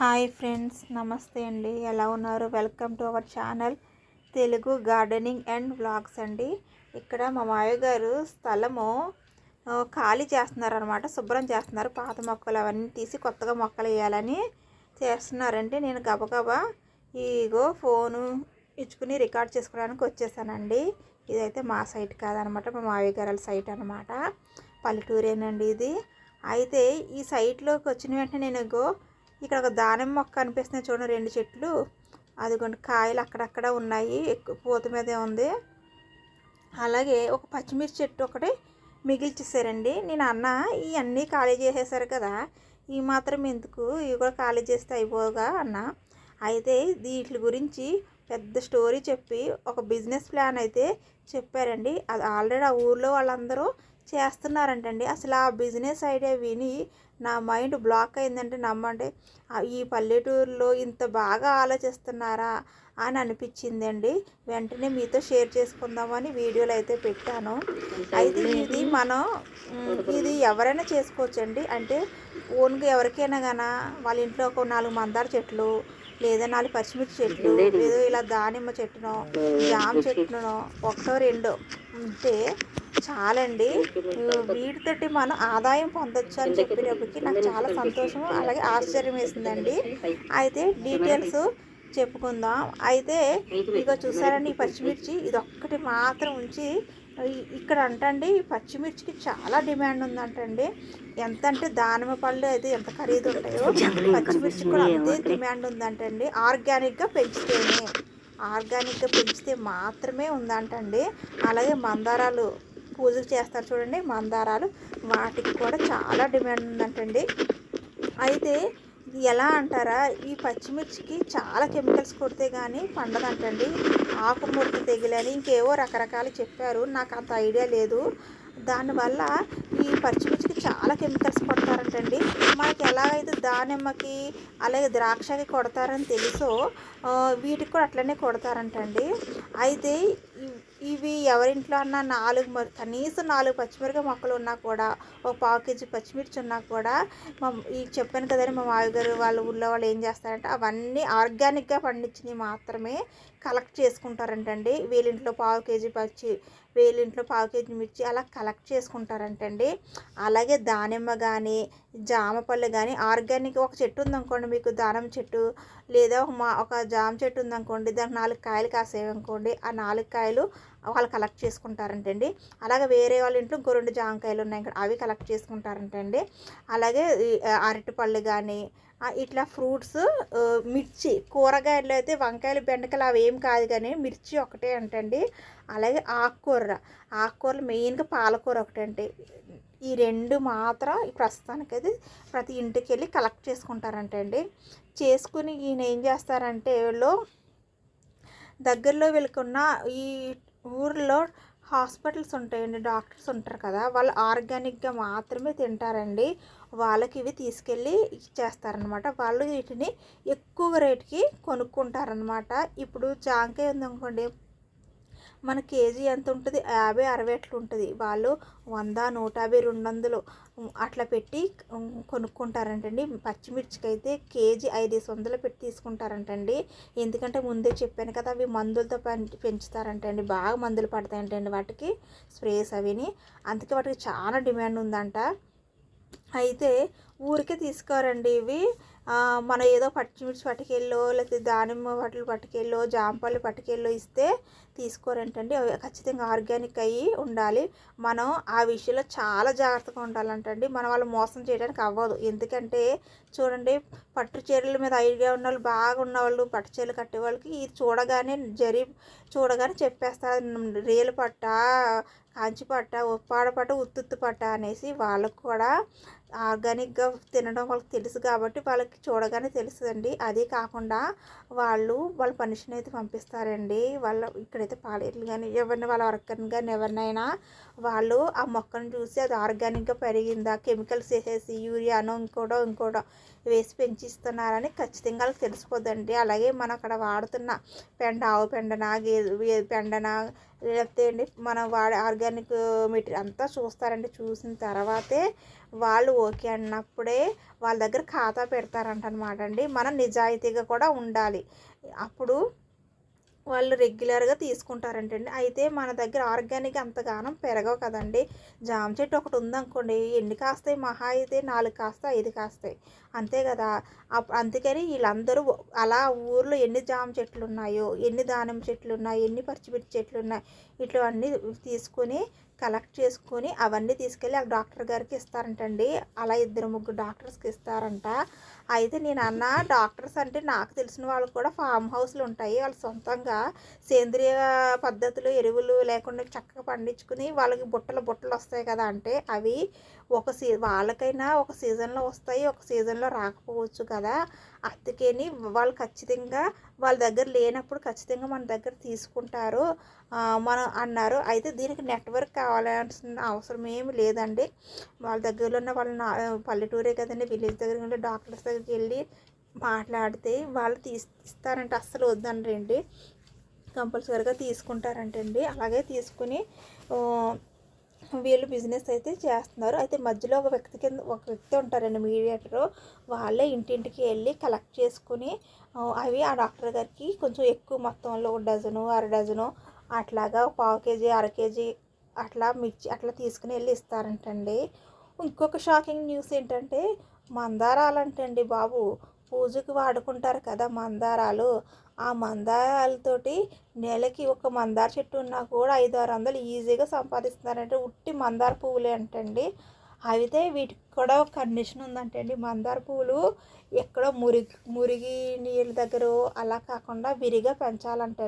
Hi friends నమస్తే అండి. ఎలా ఉన్నారు? Welcome to our channel Telugu gardening and vlogs అండి. ఇక్కడ మా మావయ్య గారు స్థలము ఖాళీ చేస్తున్నారు అనమాట శుభ్రం చేస్తున్నారు. పాత మొక్కలు అవన్నీ తీసి కొత్తగా మొక్కలు వేయాలని చేస్తున్నారండి. నేను గబగబా ఈగో ఫోను ఇచ్చుకుని రికార్డ్ చేసుకోవడానికి వచ్చేసానండి. ఇదైతే మా సైట్ కాదనమాట మా మావయ్య గారి సైట్ అనమాట పల్లెటూరేనండి ఇది. అయితే ఈ సైట్లోకి వచ్చిన వెంటనే నేను ఇగో ఇక్కడ ఒక దానిమ్మ మొక్క కనిపిస్తుంది చూడండి రెండు చెట్లు. అదిగోండి కాయలు అక్కడక్కడ ఉన్నాయి. ఎక్కువ పూత మీదే ఉంది. అలాగే ఒక పచ్చిమిర్చి చెట్టు ఒకటి మిగిల్చేసారండి నేను అన్న ఇవన్నీ ఖాళీ చేసేసారు కదా. ఈ మాత్రం ఎందుకు? ఇవి కూడా ఖాళీ చేస్తే అయిపోగా అన్న. అయితే వీటి గురించి పెద్ద స్టోరీ చెప్పి ఒక బిజినెస్ ప్లాన్ అయితే చెప్పారండి. అది ఆల్రెడీ ఆ ఊర్లో వాళ్ళందరూ చేస్తున్నారంటండి. అసలు ఆ బిజినెస్ ఐడియా విని నా మైండ్ బ్లాక్ అయిందంటే నమ్మండి ఈ పల్లెటూరులో ఇంత బాగా ఆలోచిస్తున్నారా? అని అనిపించిందండి. వెంటనే మీతో షేర్ చేసుకుందామని వీడియోలు అయితే పెట్టాను. అయితే ఇది మనం ఇది ఎవరైనా చేసుకోవచ్చండి. అంటే ఓన్గా ఎవరికైనా కానీ వాళ్ళ ఇంట్లో ఒక నాలుగు మందార చెట్లు లేదా నాలుగు పచ్చిమిర్చి చెట్లు లేదో ఇలా దానిమ్మ చెట్టునో జామ చెట్టునో ఒకటో రెండో ఉంటే చాలండి. వీటితోటి మనం ఆదాయం పొందొచ్చు అని చెప్పేటప్పటికి నాకు చాలా సంతోషం అలాగే ఆశ్చర్యం వేసిందండి అయితే డీటెయిల్స్ చెప్పుకుందాం. అయితే ఇక చూసారండి ఈ పచ్చిమిర్చి? ఇది ఒక్కటి మాత్రం ఉంచి ఇక్కడ అంటండి ఈ పచ్చిమిర్చికి చాలా డిమాండ్ ఉందంటండి. ఎంత అంటే దానిమ్మ పళ్ళు అయితే ఎంత ఖరీదు ఉంటాయో పచ్చిమిర్చి కూడా అంతే డిమాండ్ ఉందంటండి. ఆర్గానిక్గా పెంచితేనే ఆర్గానిక్గా పెంచితే మాత్రమే ఉందంటండి. అలాగే మందారాలు పూజలు చేస్తారు చూడండి మందారాలు. వాటికి కూడా చాలా డిమాండ్ ఉందంటండి. అయితే ఎలా అంటారా? ఈ పచ్చిమిర్చికి చాలా కెమికల్స్ కొడితే కానీ పండదంటండి. ఆకుముడత తెగిలని ఇంకేవో రకరకాలు చెప్పారు. నాకు అంత ఐడియా లేదు. దానివల్ల ఈ పచ్చిమిర్చికి చాలా కెమికల్స్ కొడతారంటండి. మనకి ఎలాగైతే దానిమ్మకి అలాగే ద్రాక్షకి కొడతారని తెలుసో వీటికి కూడా అట్లనే కొడతారంటండి. అయితే ఇవి ఎవరింట్లో అన్నా నాలుగు మ- కనీసం నాలుగు పచ్చిమిరపకాయ మొక్కలు ఉన్నా కూడా ఒక పావు కేజీ పచ్చిమిర్చి ఉన్నా కూడా మా ఈ చెప్పాను కదండి మా మామగారు వాళ్ళ ఊళ్ళో వాళ్ళు ఏం చేస్తారంటే అవన్నీ ఆర్గానిక్గా పండించినవి మాత్రమే కలెక్ట్ చేసుకుంటారంటండి. వీళ్ళింట్లో పావు కేజీ పచ్చి వీళ్ళింట్లో పావు కేజీ మిర్చి అలా కలెక్ట్ చేసుకుంటారంటండి. అలాగే దానిమ్మ కానీ జామ పళ్ళు కానీ ఆర్గానిక్ ఒక చెట్టు ఉందనుకోండి మీకు దానిమ్మ చెట్టు లేదా ఒక మా ఒక జామ చెట్టు ఉందనుకోండి దానికి నాలుగు కాయలు కాసేవి అనుకోండి ఆ నాలుగు కాయలు వాళ్ళు కలెక్ట్ చేసుకుంటారంటండి. అలాగే వేరే వాళ్ళ ఇంట్లో ఇంకో రెండు జామకాయలు ఉన్నాయి అవి కలెక్ట్ చేసుకుంటారంటండి. అలాగే అరటిపళ్ళు కానీ ఇట్లా ఫ్రూట్స్ మిర్చి కూరగాయలు అయితే వంకాయలు బెండకాయలు అవి ఏం కాదు కానీ మిర్చి ఒకటే అంటండి. అలాగే ఆకుకూర ఆకుకూరలు మెయిన్గా పాలకూర ఒకటండి. ఈ రెండు మాత్రం ప్రస్తుతానికి ప్రస్తుతానికైతే ప్రతి ఇంటికి వెళ్ళి కలెక్ట్ చేసుకుంటారంటండి. చేసుకుని ఈయన ఏం చేస్తారంటే వీళ్ళు దగ్గరలో వీళ్ళకున్న ఈ ఊర్లో హాస్పిటల్స్ ఉంటాయండి డాక్టర్స్ ఉంటారు కదా వాళ్ళు ఆర్గానిక్గా మాత్రమే తింటారండి. వాళ్ళకి ఇవి తీసుకెళ్ళి ఇచ్చేస్తారనమాట వాళ్ళు వీటిని ఎక్కువ రేటుకి కొనుక్కుంటారనమాట ఇప్పుడు జాంకాయ ఉందనుకోండి మన కేజీ ఎంత ఉంటుంది యాభై అరవై అట్లా ఉంటుంది వాళ్ళు వంద నూట యాభై రెండు వందలు అట్లా పెట్టి కొనుక్కుంటారంటండి. పచ్చిమిర్చికి అయితే కేజీ ఐదేసి వందలు పెట్టి తీసుకుంటారంటండి. ఎందుకంటే ముందే చెప్పాను కదా అవి మందులతో పెంచుతారంటండి. బాగా మందులు పడతాయంటండి వాటికి స్ప్రేస్ అవిని. అందుకే వాటికి చాలా డిమాండ్ ఉందంట. అయితే ఊరికే తీసుకోరండి ఇవి. మనం ఏదో పచ్చిమిర్చి పట్టుకెళ్ళో లేకపోతే దానిమ్మ వాటిని పట్టుకెళ్ళో జాంపళ్ళు పట్టుకెళ్ళో ఇస్తే తీసుకోరంటండి. అవి ఖచ్చితంగా ఆర్గానిక్ అయ్యి ఉండాలి. మనం ఆ విషయంలో చాలా జాగ్రత్తగా ఉండాలంటండి. మనం వాళ్ళు మోసం చేయడానికి అవ్వదు. ఎందుకంటే చూడండి పట్టు చీరల మీద ఐడియా ఉన్న వాళ్ళు బాగా ఉన్నవాళ్ళు పట్టు చీరలు కట్టే వాళ్ళకి ఇది చూడగానే జరి చూడగానే చెప్పేస్తారు. రేలు పట్ట కాంచి పట్ట ఉప్పాడ పట్ట ఉత్తుత్తు పట్ట అనేసి వాళ్ళకు కూడా ఆర్గానిక్గా తినడం వాళ్ళకి తెలుసు కాబట్టి వాళ్ళకి చూడగానే తెలుస్తుందండి అదే కాకుండా వాళ్ళు వాళ్ళ పనిషన్ అయితే పంపిస్తారండి. వాళ్ళ ఇక్కడైతే పాలేట్లు కానీ ఎవరిని వాళ్ళ వర్కర్ని కానీ ఎవరినైనా వాళ్ళు ఆ మొక్కను చూసి అది ఆర్గానిక్గా పెరిగిందా కెమికల్స్ వేసేసి యూరియానో ఇంకోటో ఇంకోటో వేసి పెంచిస్తున్నారని ఖచ్చితంగా వాళ్ళకి తెలిసిపోద్దండి. అలాగే మనం అక్కడ వాడుతున్న పెండ ఆవు పెండన గే పెండన లేకపోతే అండి మనం వాడే ఆర్గానిక్ మెటీరియల్ అంతా చూస్తారండి చూసిన తర్వాతే వాళ్ళు ఓకే అన్నప్పుడే వాళ్ళ దగ్గర ఖాతా పెడతారంట అనమాట అండి. మనం నిజాయితీగా కూడా ఉండాలి. అప్పుడు వాళ్ళు రెగ్యులర్గా తీసుకుంటారంటండి. అయితే మన దగ్గర ఆర్గానిక్ అంతగానం పెరగవు కదండి. జామ చెట్టు ఒకటి ఉందనుకోండి ఎన్ని కాస్తాయి? మహా అయితే నాలుగు కాస్తాయి ఐదు కాస్తాయి. అంతే కదా. అప్ అందుకని వీళ్ళందరూ అలా ఊర్లో ఎన్ని జామ చెట్లు ఉన్నాయో ఎన్ని దానిమ్మ చెట్లు ఉన్నాయి ఎన్ని పచ్చిమిర్చి చెట్లు ఉన్నాయి ఇట్లవన్నీ తీసుకొని కలెక్ట్ చేసుకొని అవన్నీ తీసుకెళ్ళి ఆ డాక్టర్ గారికి ఇస్తారంటండి. అలా ఇద్దరు ముగ్గురు డాక్టర్స్కి ఇస్తారంట. అయితే నేను అన్న డాక్టర్స్ అంటే నాకు తెలిసిన వాళ్ళు కూడా ఫామ్ హౌస్లు ఉంటాయి. వాళ్ళు సొంతంగా సేంద్రియ పద్ధతులు ఎరువులు లేకుండా చక్కగా పండించుకుని వాళ్ళకి బుట్టలు బుట్టలు వస్తాయి కదా అంటే అవి ఒక సీ వాళ్ళకైనా ఒక సీజన్లో వస్తాయి. ఒక సీజన్లో రాకపోవచ్చు కదా. అందుకని వాళ్ళు ఖచ్చితంగా వాళ్ళ దగ్గర లేనప్పుడు ఖచ్చితంగా మన దగ్గర తీసుకుంటారు. మనం అన్నారు. అయితే దీనికి నెట్వర్క్ కావాల్సిన అవసరం ఏమి లేదండి. వాళ్ళ దగ్గరలో ఉన్న వాళ్ళ పల్లెటూరే కదండి. విలేజ్ దగ్గర ఉండే డాక్టర్స్ దగ్గరికి వెళ్ళి మాట్లాడితే వాళ్ళు తీసి ఇస్తారంటే అస్సలు వద్దనరండి. కంపల్సరీగా తీసుకుంటారంటండి. అలాగే తీసుకుని వీళ్ళు బిజినెస్ అయితే చేస్తున్నారు. అయితే మధ్యలో ఒక వ్యక్తి కింద ఒక వ్యక్తి ఉంటారండి మీడియేటరు. వాళ్ళే ఇంటింటికి వెళ్ళి కలెక్ట్ చేసుకుని అవి ఆ డాక్టర్ గారికి కొంచెం ఎక్కువ మొత్తంలో ఒక డజను అర డజను అట్లాగా పావు కేజీ అర కేజీ అట్లా మిర్చి అట్లా తీసుకుని వెళ్ళి ఇస్తారంటండి. ఇంకొక షాకింగ్ న్యూస్ ఏంటంటే మందారాలంటండి బాబు. పూజకు వాడుకుంటారు కదా మందారాలు. ఆ మందారాలతోటి నెలకి ఒక మందార చెట్టు ఉన్నా కూడా ఐదు ఆరు వందలు ఈజీగా సంపాదిస్తున్నారంటే ఉట్టి మందార పువ్వులే అంటండి. అయితే వీటికి కూడా ఒక కండిషన్ ఉందంటండి. మందార పువ్వులు ఎక్కడో మురిగి మురిగి నీళ్ళ దగ్గర అలా కాకుండా విరిగా పెంచాలంటండి.